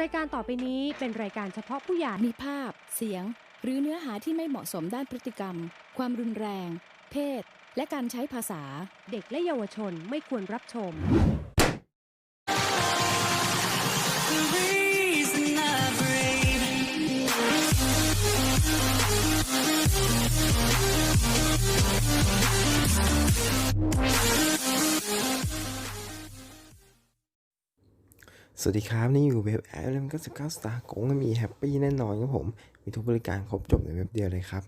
รายการต่อไปนี้เป็นรายการเฉพาะผู้ใหญ่มีภาพ เสียง หรือเนื้อหาที่ไม่เหมาะสมด้านพฤติกรรม ความรุนแรง เพศ และการใช้ภาษา เด็กและเยาวชนไม่ควรรับชม สวัสดีครับ นี่อยู่เว็บแอปเล่ม99 Star โกงและมีแฮปปี้แน่นอนครับผม มีทุกบริการครบจบในเว็บเดียวเลยครับ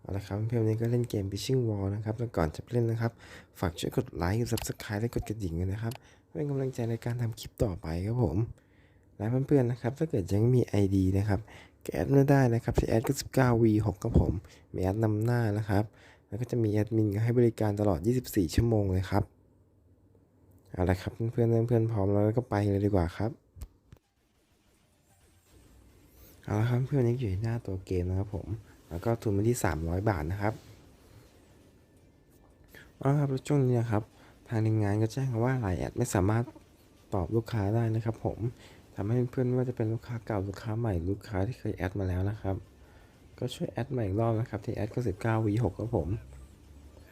เอาละครับเพื่อนๆนี้ก็เล่นเกม Fishing Wall นะครับ แล้วก่อนจะเล่นนะครับ ฝากช่วยกดไลค์กด Subscribe และกดกระดิ่งด้วยนะครับ เป็นกำลังใจในการทำคลิปต่อไปครับผม และเพื่อนๆนะครับ ถ้าเกิดยังไม่มี ID นะครับแอดมาได้นะครับที่แอดก็ 19V6 ครับผม มีแอดนำหน้านะครับ แล้วก็จะมีแอดมินให้บริการตลอด 24 ชั่วโมงเลยครับ เอาละครับเพื่อนๆเพื่อนๆพร้อมแล้วก็ไปเลยดีกว่าครับเอาละครับเพื่อนนี้อยู่หน้าตัวเกมนะครับผม แล้วก็ทุนมาที่ 300 บาทนะครับเอาละครับช่วงนี้นะครับ ทางทีมงานก็แจ้งว่าไลน์แอดไม่สามารถตอบลูกค้าได้นะครับผมทำให้เพื่อนๆไม่ว่าจะเป็นลูกค้าเก่าลูกค้าใหม่ลูกค้าที่เคยแอดมาแล้วนะครับ ก็ช่วยแอดใหม่อีกรอบนะครับที่แอดก็19 V6 ครับผม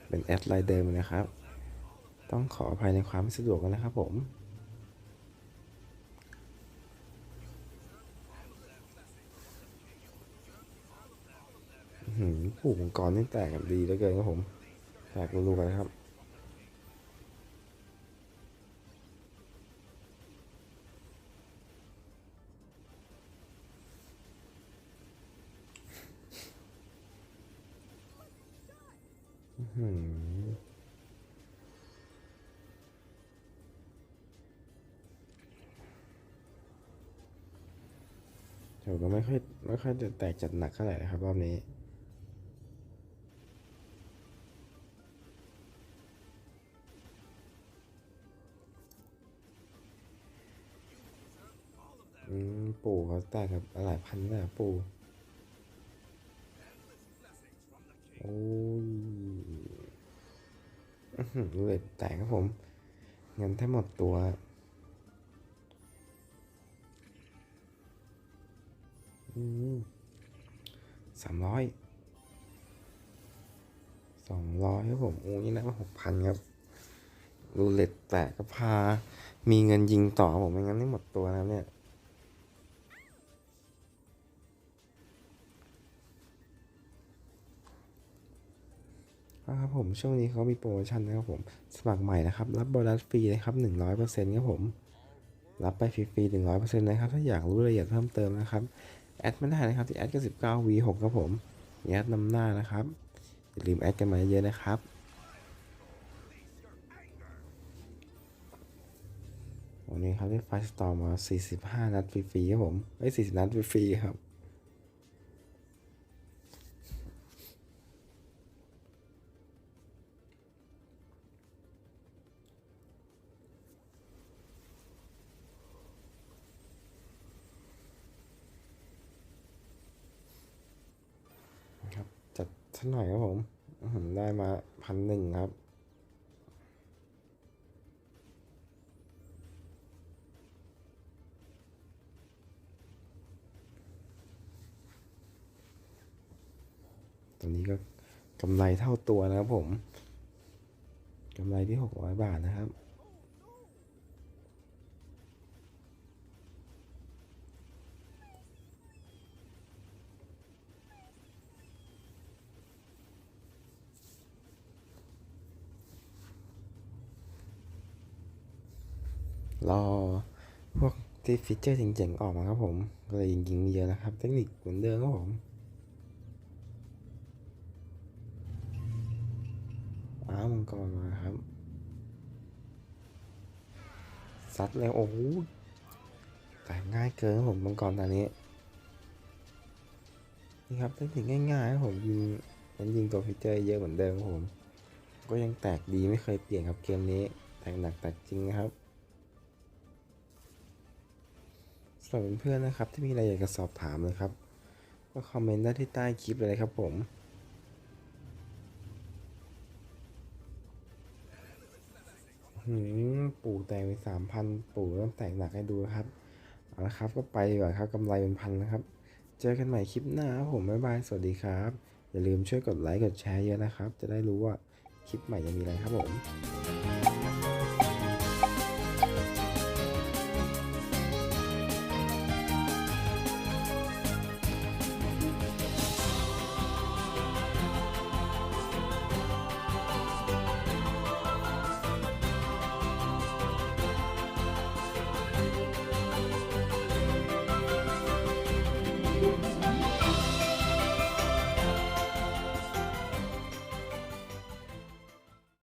เป็นแอดไลน์เดิมนะครับ ต้องขออภัยในความไม่สะดวกกันนะครับผมหืมผูกมังกรนี่แตกกันดีเหลือเกินครับผม แตกรูๆกันนะครับ อื้อ หือเดี๋ยวก็ไม่ค่อยไม่ค่อยจะแตกจัดหนักเท่าไหร่นะครับรอบนี้อืมปู่เขาแตกกับหลายพันเลยอะปู่โอ้ยอื้อหือรูเล็ตแตกครับผมเงินแทบหมดตัว สามร้อยสองร้อยครับผมโอ้ยนี่นะมาหกพันครับรูเล็ตแตกก็พา มีเงินยิงต่อผมไม่งั้นไม่หมดตัวนะเนี่ยครับผมช่วงนี้เขามีโปรโมชั่นนะครับผม สมัครใหม่นะครับ รับโบนัสฟรีนะครับหนึ่งร้อยเปอร์เซ็นต์ครับผม รับไปฟรีๆหนึ่งร้อยเปอร์เซ็นต์นะครับ ถ้าอยากรู้รายละเอียดเพิ่มเติมนะครับ แอดไม่ได้นะครับที่แอดก็สิบเก้าวีหกครับผมแอดนำหน้านะครับอย่าลืมแอดกันมาเยอะนะครับวันนี้ครับได้ไฟสตอร์มา 45 นัดฟรีๆครับผมไอ้40 นัดฟรีๆครับ สักหน่อยครับผม ได้มาพันหนึ่งครับ ตอนนี้ก็กำไรเท่าตัวนะครับผม กำไรที่600บาทนะครับ รอพวกที่ฟีเจอร์เจ๋งๆ ออกมาครับผม ก็เลยยิงๆมีเยอะนะครับ เทคนิคเหมือนเดิมครับผมอ้าวมังกรมาครับซัดแล้วโอ้โหแต่ง่ายเกินครับผมมังกรตอนนี้ นี่ครับเทคนิคง่ายๆครับผมยิงมันยิงตัวฟีเจอร์เยอะเหมือนเดิมครับผม ก็ยังแตกดีไม่เคยเปลี่ยนครับเกมนี้ แตกหนักแตกจริงนะครับ สำหรับเพื่อนๆนะครับ ที่มีอะไรอยากจะสอบถามเลยครับ ก็คอมเมนต์ได้ที่ใต้คลิปเลยครับผมหืมปู่แตกไปสามพันปู่ต้องแตกหนักให้ดูครับเอาละครับ ก็ไปดีกว่าครับกำไรเป็นพันนะครับ เจอกันใหม่คลิปหน้าครับผมบ๊ายบาย สวัสดีครับ อย่าลืมช่วยกดไลค์กดแชร์เยอะนะครับ จะได้รู้ว่าคลิปใหม่จะมีอะไรครับผม